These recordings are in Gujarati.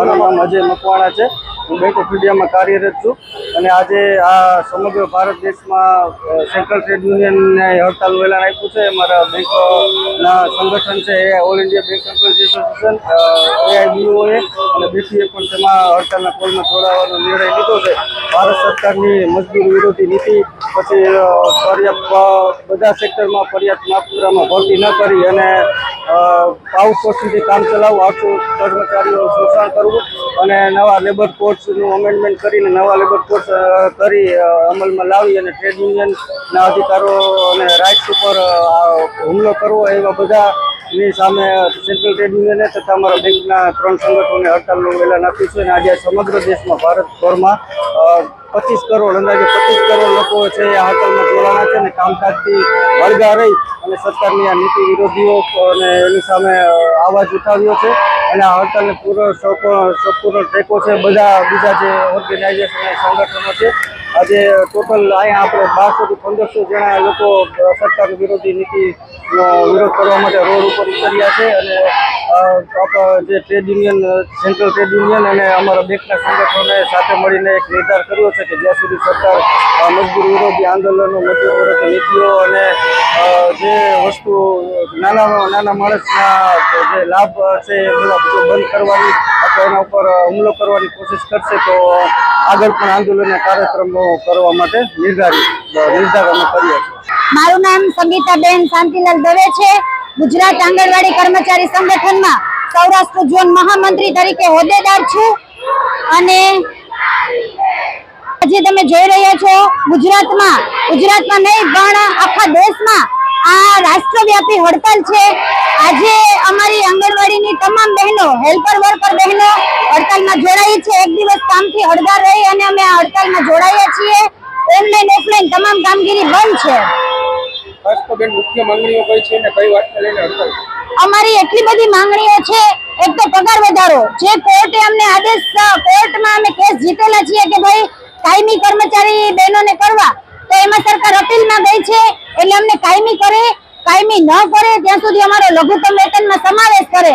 મારું નામ અજય મકવાણા છે. હું બેંક ઓફ ઇન્ડિયામાં કાર્યરત છું અને આજે આ સમગ્ર ભારત દેશમાં સેન્ટ્રલ ટ્રેડ યુનિયનને હડતાલ વેલાણ આપ્યું છે. અમારા બેંકના સંગઠન છે, એ all India bank employees association AIBOA અને બીસીએ પણ તેમાં હડતાલના કોલમાં જોડાવાનો નિર્ણય લીધો છે. ભારત સરકારની મજદૂર વિરોધી નીતિ પછી પર્યાપ્ત બધા સેક્ટરમાં પર્યાપ્ત માત્રામાં ભરતી ન કરી અને આઉટસોર્સિંગથી કામ ચલાવવું આખું કર્મચારીઓ શોષણ કરવું અને નવા લેબર કોડ્સનું અમેન્ડમેન્ટ કરીને નવા લેબર કોડ્સ કરી અમલમાં લાવી અને ટ્રેડ યુનિયનના અધિકારો અને રાઇટ્સ ઉપર હુમલો કરવો, એવા બધાની સામે સેન્ટ્રલ ટ્રેડ યુનિયને તથા અમારા બેંકના ત્રણ સંગઠનોને હડતાલનું એલાન આપ્યું છે અને આજે સમગ્ર દેશમાં ભારતભરમાં પચીસ કરોડ અંદાજે પચીસ કરોડ લોકો છે એ હડતાલમાં જોડાણા છે અને કામકાજથી વળગા રહી અને સરકારની આ નીતિ વિરોધીઓ અને એની સામે અવાજ ઉઠાવ્યો છે અને આ હડતાલને પૂરો સપ- સંપૂર્ણ ટેકો છે. બધા, બીજા જે ઓર્ગેનાઇઝેશન સંગઠનો છે, આજે ટોટલ અહીંયા આપણે બારસોથી પંદરસો જણા લોકો સરકાર વિરોધી નીતિનો વિરોધ કરવા માટે રોડ ઉપર ઉતર્યા છે અને જે trade union central trade union અને અમારા બેંકના સંગઠનોને સાથે મળીને એક નિર્ધાર કર્યો છે કે જ્યાં સુધી સરકાર મજદૂર વિરોધી આંદોલનો મજદૂર નીતિઓ અને જે વસ્તુ, નાના નાના માણસના જે લાભ છે, એ બધા બંધ કરવાની, અથવા એના ઉપર હુમલો કરવાની કોશિશ કરશે, તો આગળ પણ આંદોલનના કાર્યક્રમો કરવા માટે નિર્ધારિત નિર્ધાર અમે છીએ. મારું નામ સંગીતાબેન શાંતિલાલ દવે છે. ગુજરાત આંગણવાડી કર્મચારી સંગઠનમાં સૌરાષ્ટ્ર ઝોન મહામંત્રી તરીકે હોદ્દેદાર છું. અને આજે તમે જોઈ રહ્યા છો ગુજરાતમાં. ગુજરાતમાં નહીં પણ આખા દેશમાં આ રાષ્ટ્રવ્યાપી હડતાલ છે. આજે અમારી આંગણવાડીની તમામ બહેનો હેલ્પર વર્કર બહેનો હડતાલમાં જોડાઈ છે. એક દિવસ કામથી હળગાર રહી અને અમે આ હડતાલમાં જોડાયા છીએ. ઓનલાઈન ઓફલાઈન તમામ કામગીરી બંધ છે? અમારી એટલી બધી માંગણીઓ છે. એક તો પગાર વધારો. જે કોર્ટે અમને આદેશ કોર્ટમાં અમે કેસ જીતેલા છીએ કે ભાઈ કાયમી કર્મચારી બહેનોને કરવા, તો એમાં સરકાર અપીલમાં ગઈ છે, એટલે અમને કાયમી કરે, કાયમી ન કરે, ત્યાં સુધી અમારો લઘુત્તમ વેતનમાં સમાવેશ કરે.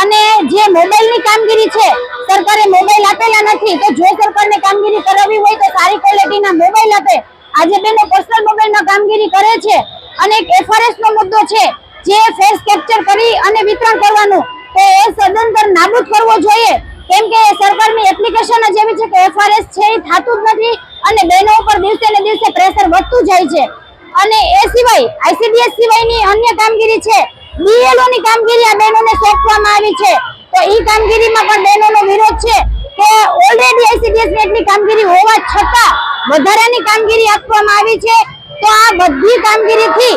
અને જે મોબાઈલની કામગીરી છે, સરકારે મોબાઈલ આપેલા નથી, તો જો સરકારને કામગીરી કરાવવી હોય તો સારી ક્વોલિટીના મોબાઈલ આપે. આજે બેનો પર્સનલ મોબાઈલમાં કામગીરી કરે છે, અને એક એફઆરએસનો મુદ્દો છે, જે ફેસ કેપ્ચર કરી અને વિતરણ કરવાનું. તો એ સદંતર નાબૂદ કરવો જોઈએ. કેમ કે સરકારની એપ્લિકેશન જ એવી છે કે એફઆરએસ છે એ થતું જ નથી અને બહેનો ઉપર દિવસે ને દિવસે પ્રેશર વધતું જાય છે. અને એ સિવાય આઈસીડીએસ સિવાયની અન્ય કામગીરી છે. બીએલઓ ની કામગીરી આ બહેનોને સોંપવામાં આવી છે. તો એ કામગીરીમાં પણ બહેનોનો વિરોધ છે કે ઓલરેડી આઈસીડીએસની એટલી કામગીરી હોવા છતાં વધારાની કામગીરી આપવામાં આવી છે. તો આ બધી કામગીરીથી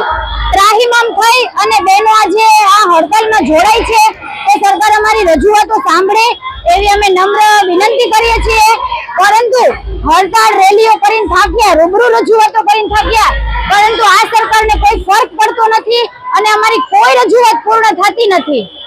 ત્રાહિમામ થઈ અને બહેનો આજે આ હડતાલમાં જોડાય છે. તો સરકાર અમારી રજૂઆતો સાંભળે એવી અમે નમ્ર વિનંતી કરીએ છીએ. પરંતુ હડતાળ રેલીઓ કરીને થાક્યા, રૂબરૂ રજૂઆતો કરીને થાક્યા. પરંતુ આ સરકારને કોઈ ફરક પડતો નથી અને અમારી કોઈ રજૂઆત પૂર્ણ થતી નથી.